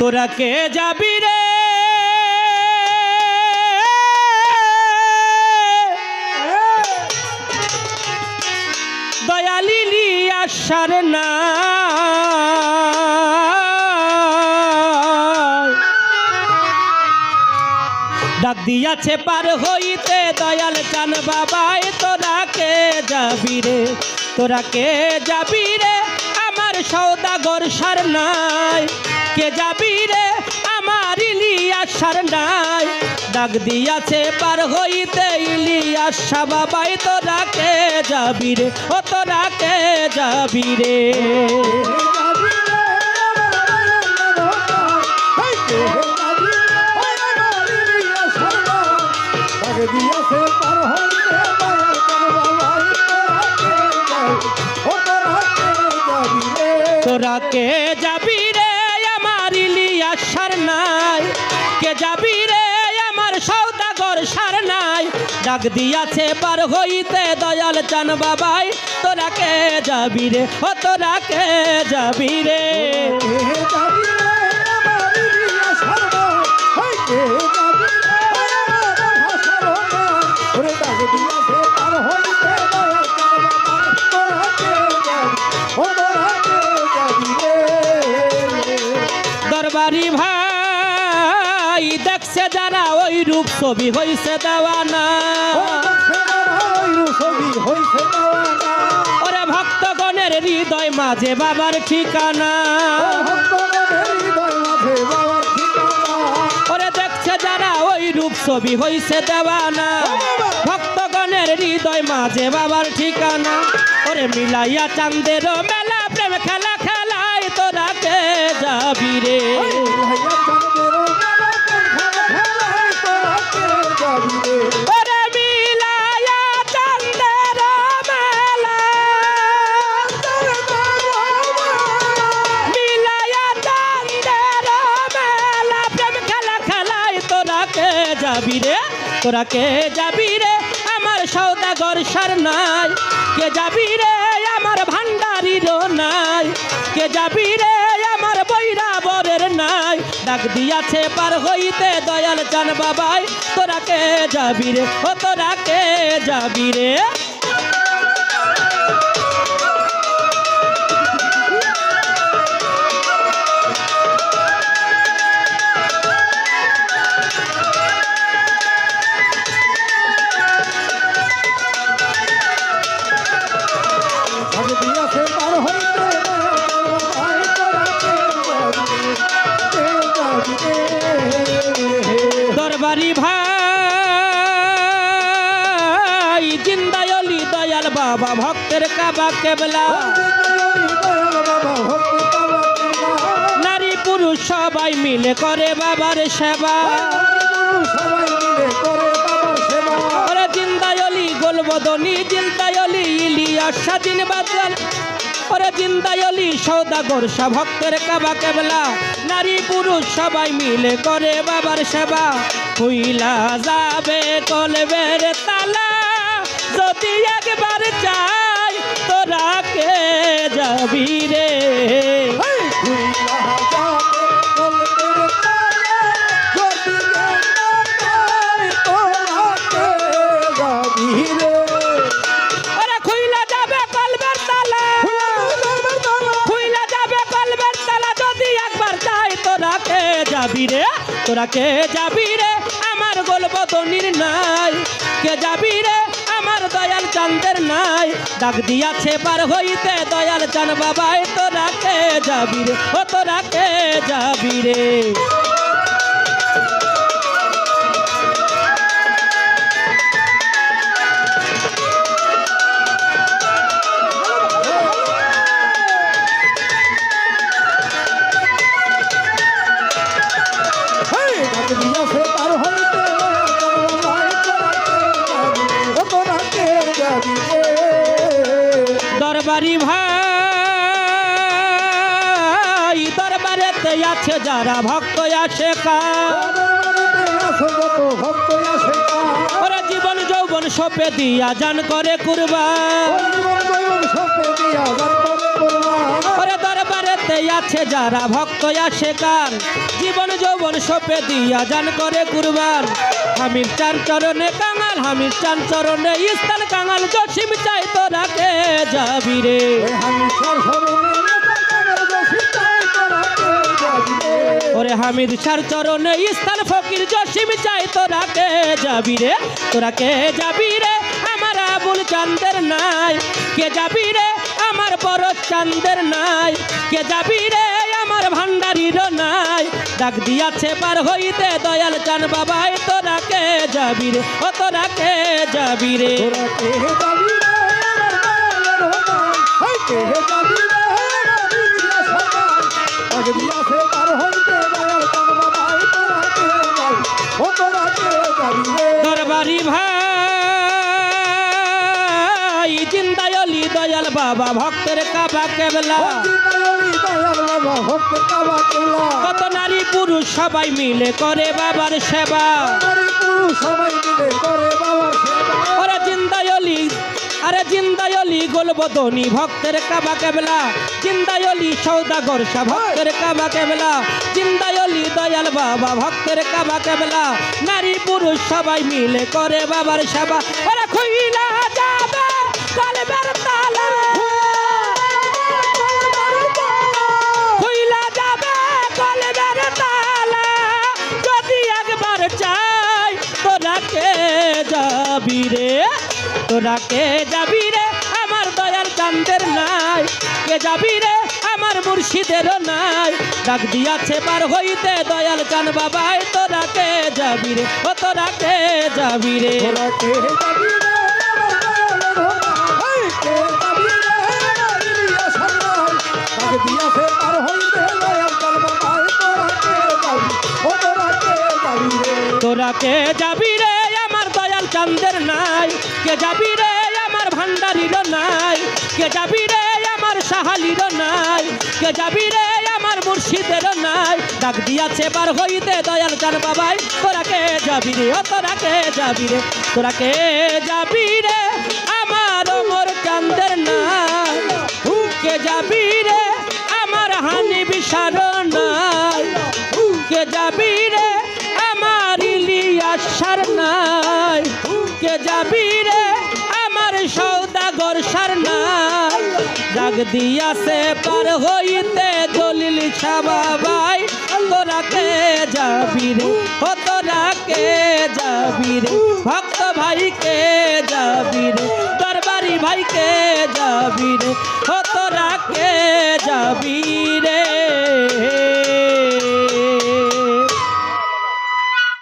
তোরা কে যাবি রে? দয়ালিলি আসার না। ডাক দিয়াছে পার হইতে দয়াল চান বাবাই তোরা কে যাবি রে? তোরা কে যাবি রে? আমার সৌদাগর সার নাই। কে যাবি সার নাই ডাক দিয়াছে পার হইতে ইলিয়াস শাহ বাবাই তোরা কে যাবি রে, ও তোরা যাবি রে। তোরা কে যাবি রে আমার ইলিয়াস সার নাই কে যাবি সার নাই। ডাক দিয়াছে হইতে দয়াল চান বাবাই, তোরা কে যাবি রে? ও, তোরা কে যাবি রে? দরবারি ভাই দেখছে যারা ওই রূপ ছবি হইছে দেওয়ানা। ওরে ভক্তগণের হৃদয় মাঝে বাবার ঠিকানা। ওরে দেখছে যারা ওই রূপ ছবি হইছে দেওয়ানা। ভক্তগণের হৃদয় মাঝে বাবার ঠিকানা। ওরে মিলাইয়া চান্দের মেলা প্রেম খেলা খেলায় তোরা কে যাবি রে। যাবি রে? তোরা কে যাবি রে? আমার সৌদাগর সার নাই। কে যাবি রে? আমার ভান্ডারির নাই। কে যাবি রে? আমার বৈরা বরের নাই। ডাক দিয়াছে পার হইতে দয়াল চান বাবাই। তোরা কে যাবি রে? ও তোরা কে যাবি রে? দরবারি ভাই জিন্দায়লি দয়াল বাবা ভক্তের কাবা কেবলা। নারী পুরুষ সবাই মিলে করে বাবার সেবা। জিন্দায়লি গোলবদনি জিন্দায়লি ইলিয়াস স্বাধীন বাদল ওরে জিন্দায়লি সৌদাগর ভক্তের কাবা কেবলা। নারী পুরুষ সবাই মিলে করে বাবার সেবা। হইলা যাবে কলবের তালা। যদি একবার চাই, তোরা কে যাবি রে? রে? তোরা কে যাবি রে? আমার গোলবদনির নাই। কে যাবি রে? আমার দয়াল চান্দের নাই। ডাক দিয়াছে পার হইতে দয়াল চান বাবাই, তোরা কে যাবি রে? ও তোরা কে যাবি রে? দরবারি ভাই, দরবারেতে আছে যারা ভক্ত কা ওরা জীবন যৌবন সপে দিয়া জান করে কুরবা। আছে যারা ভক্ত আসে কার জীবন যৌবন সপে দিয়া জান করে কুরবান হামির চার চরণে কাঙাল হামির চার চরণে ইস্তান কাঙাল জসিম চাই তোরা কে যাবি রে? ওই হামিশার স্মরণে কাঙাল বসি চাই তোরা কে যাবি রে? ওরে হামিদ সার চরণে স্থান ফকির জসিম চাই তোরা কে যাবি রে? তোরা কে যাবি রে? আমার আবুল চান্দের নাই। কে যাবি রে? আমার বড় চান্দের নাই। কে যাবি রে? আমার ভান্ডারির নাই। ডাক দিয়াছে পার হইতে দয়াল চান বাবাই তোরা কে যাবি রে? ও তোরা কে যাবি রে? তোরা কে বাবা ভক্তের কাবা কেবলা। কত নারী পুরুষ সবাই মিলে করে বাবার সেবা। করে জিন্দায়লি, আরে জিন্দায়লি গোলবদনি ভক্তের কাবা কেবলা। জিন্দায়লি সৌদাগর সা ভক্তের কাবা কেবলা। জিন্দায়লি দয়াল বাবা ভক্তের কাবা কেবলা। নারী পুরুষ সবাই মিলে করে বাবার সেবা। খুইলা যাবে তালা যাবি রে? তোরা কে যাবি রে? আমার দয়াল চান্দের নাই কে যাবি রে? আমার মুর্শিদেরও নাই ডাক দিয়াছে পার হইতে দয়াল চান বাবাই তোরা কে যাবি রে? ও তোরা কে যাবি রে? তোরা কে যাবি তোরা কে যাবি রে? দয়াল চান্দের নাই। কে যাবি রে আমার ভান্ডারির নাই? কে যাবি রে আমার সাহালির নাই? কে যাবি রে আমার মুর্শিদের নাই? ডাক দিয়াছে বার হইতে দয়াল চান বাবাই, তোরা কে যাবি রে? ও তোরা কে যাবি রে? তোরা কে যাবি রে? আমার মোর চান্দের নাই। কে যাবি রে? আমার হানি বিশার দিয়াছে পার হইতে দলিল সাবাবাই তোরা কে যাবি রে ও তোরা কে যাবি রে। ভক্ত ভাই কে যাবি রে, দরবারি ভাই কে যাবি রে ও তোরা কে যাবি রে।